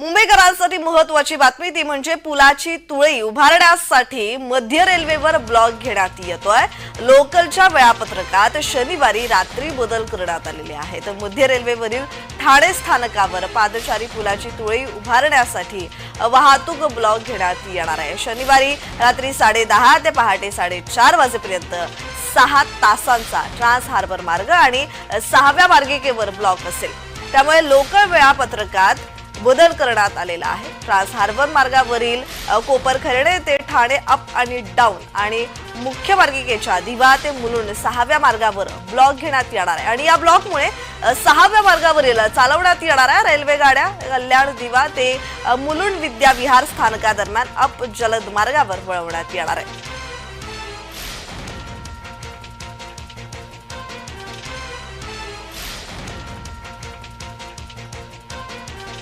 मुंबईकरांसाठी महत्वाची बातमी ती म्हणजे पुलाची तुळई उभारण्यासाठी मध्य रेल्वेवर ब्लॉक घेण्यात येतोय. लोकलच्या वेळापत्रकात शनिवारी रात्री बदल करण्यात आलेले आहेत. मध्य रेल्वेवरील ठाणे स्थानकावर पादचारी पुलाची तुळई उभारण्यासाठी वाहतूक ब्लॉक घेण्यात येणार आहे. शनिवारी रात्री साडे दहा ते पहाटे साडेचार वाजेपर्यंत सहा तासांचा ट्रान्स हार्बर मार्ग आणि सहाव्या मार्गिकेवर ब्लॉक असेल. त्यामुळे लोकल वेळापत्रकात बदल करण्यात आलेला आहे. ट्रान्स हार्बर मार्गावरील अ, कोपरखर्डे ते ठाणे अप आणि डाऊन आणि मुख्य मार्गिकेच्या दिवा ते मुलुंड सहाव्या मार्गावर ब्लॉक घेण्यात येणार आहे. आणि या ब्लॉकमुळे सहाव्या मार्गावरील चालवण्यात येणाऱ्या रेल्वे गाड्या कल्याण दिवा ते मुलुंड विद्याविहार स्थानकादरम्यान अप जलद मार्गावर वळवण्यात येणार आहे.